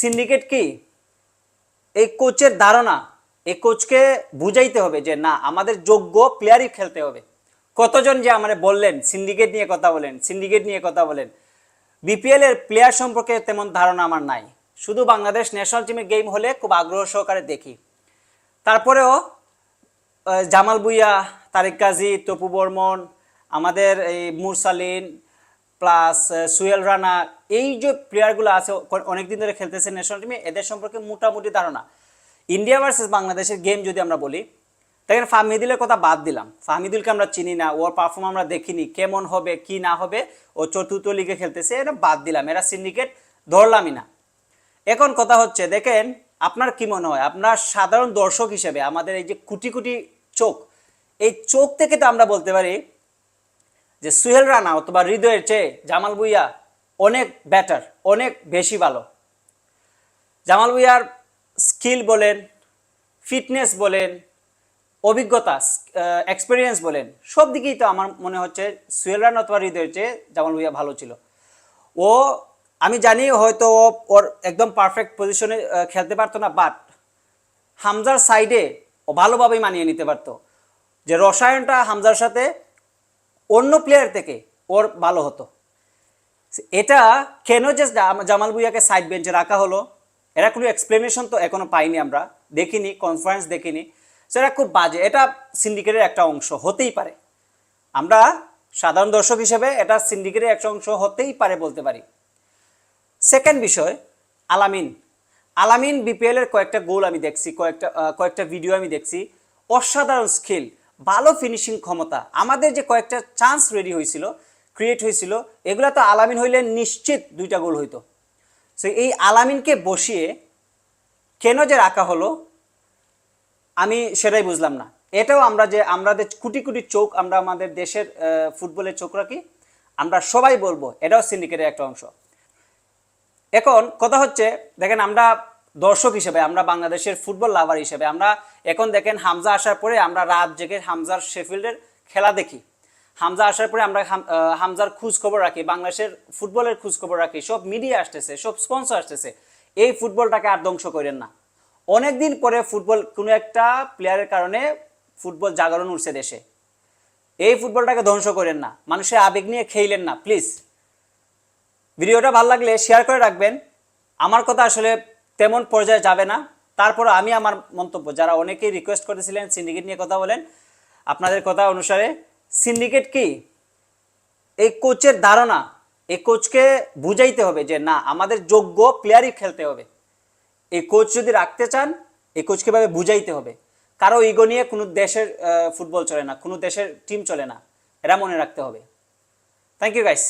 Syndicate কি? এই কোচের ধারণা, এই কোচকে বুঝাইতে হবে যে না, আমাদের যোগ্য প্লেয়ারই খেলতে হবে। কতজন যে আমার বললেন সিন্ডিকেট নিয়ে কথা বলেন সিন্ডিকেট নিয়ে কথা বলেন বিপিএল এর প্লেয়ার সম্পর্কে তেমন ধারণা আমার নাই। শুধু বাংলাদেশ ন্যাশনাল টিমের গেম হলে খুব আগ্রহ সহকারে দেখি। তারপরেও জামাল বুইয়া তারেক কাজী তপু বর্মন, আমাদের এই মুরসালিন প্লাস সুয়েল রানা এই যে প্লেয়ারগুলো আছে অনেকদিন ধরে খেলতেছে ন্যাশনাল টিমে এদের সম্পর্কে মোটামুটি ধারণা। ইন্ডিয়া ভার্সেস বাংলাদেশের গেম যদি আমরা বলি, দেখেন ফাহমিদুলের কথা বাদ দিলাম। ফাহমিদুলকে আমরা চিনি না, ওর পারফর্ম আমরা দেখিনি, কেমন হবে, কি না হবে, ও চতুর্থ লিগে খেলতেছে, এটা বাদ দিলাম, এরা সিন্ডিকেট ধরলামই না। এখন কথা হচ্ছে, দেখেন আপনার কি মনে হয়, আপনার সাধারণ দর্শক হিসেবে আমাদের এই যে কোটি কোটি চোখ, এই চোখ থেকে তো আমরা বলতে পারি যে সুহেল রানা অথবা হৃদয়ের চেয়ে জামাল ভুইয়া অনেক ব্যাটার অনেক বেশি ভালো। জামাল ভুইয়ার স্কিল বলেন ফিটনেস বলেন, অভিজ্ঞতা এক্সপিরিয়েন্স বলেন, সব দিকেই তো আমার মনে হচ্ছে সুয়েল রান অথবা হৃদয়ের চেয়ে জামাল ভুইয়া ভালো ছিল। ও, আমি জানি হয়তো ও ওর একদম পারফেক্ট পজিশনে খেলতে পারতো না বাট হামজার সাইডে ও ভালোভাবেই মানিয়ে নিতে পারতো। যে রসায়নটা হামজার সাথে অন্য প্লেয়ার থেকে ওর ভালো হতো। এটা কেন যে জাম- জামাল ভুইয়াকে সাইড বেঞ্চে রাখা হলো? এরা কোনো এক্সপ্লেনেশন তো এখনও পাইনি আমরা। দেখিনি কনফারেন্স দেখিনি। সেটা খুব বাজে। এটা সিন্ডিকেটের একটা অংশ, হতেই পারে। আমরা সাধারণ দর্শক হিসেবে এটা সিন্ডিকেটের একটা অংশ হতেই পারে বলতে পারি। সেকেন্ড বিষয়, আলামিন। আলামিন বিপিএল এর কয়েকটা গোল আমি দেখছি, কয়েকটা কয়েকটা ভিডিও আমি দেখছি। অসাধারণ স্কিল ভালো ফিনিশিং ক্ষমতা। আমাদের যে কয়েকটা চান্স রেডি হয়েছিল ক্রিয়েট হয়েছিল, এগুলো তো আলামিন হইলে নিশ্চিত দুইটা গোল হইতো। সো এই আলামিনকে বসিয়ে কেন যে রাখা হলো, আমি সেটাই বুঝলাম না। এটাও আমরা যে আমাদের কোটি কোটি চোখ আমরা আমাদের দেশের ফুটবলের চোখ রাখি, আমরা সবাই বলব, এটাও সিন্ডিকেটের একটা অংশ। এখন কথা হচ্ছে, দেখেন আমরা দর্শক হিসেবে, আমরা বাংলাদেশের ফুটবল লাভার হিসেবে, আমরা এখন দেখেন হামজা আসার পরে আমরা রাত জেগে হামজার শেফিল্ডের খেলা দেখি। হামজা আসার পরে আমরা হাম- হামজার খোঁজ খবর রাখি, বাংলাদেশের ফুটবলের খোঁজ খবর রাখি, সব মিডিয়া আসতেছে, সব স্পন্সর আসতেছে। এই ফুটবলটাকে আর ধ্বংস করেন না। অনেকদিন পরে ফুটবল কোনো একটা প্লেয়ারের কারণে ফুটবল জাগরণ উঠছে দেশে। এই ফুটবলটাকে ধ্বংস করেন না। মানুষের আবেগ নিয়ে খেইলেন না প্লিজ ভিডিওটা ভালো লাগলে শেয়ার করে রাখবেন। আমার কথা আসলে তেমন পর্যায়ে যাবে না। তারপর আমি আমার মন্তব্য, যারা অনেকেই রিকোয়েস্ট করেছিলেন সিন্ডিকেট নিয়ে কথা বলেন, আপনাদের কথা অনুসারে সিন্ডিকেট কি? এই কোচের ধারণা, এই কোচকে বুঝাইতে হবে যে না, আমাদের যোগ্য প্লেয়ারই খেলতে হবে। এই কোচ যদি রাখতে চান, এই কোচকে ভাবে বুঝাইতে হবে? কারও ইগো নিয়ে কোনো দেশের ফুটবল চলে না, কোনো দেশের টিম চলে না, এরা মনে রাখতে হবে। Thank you guys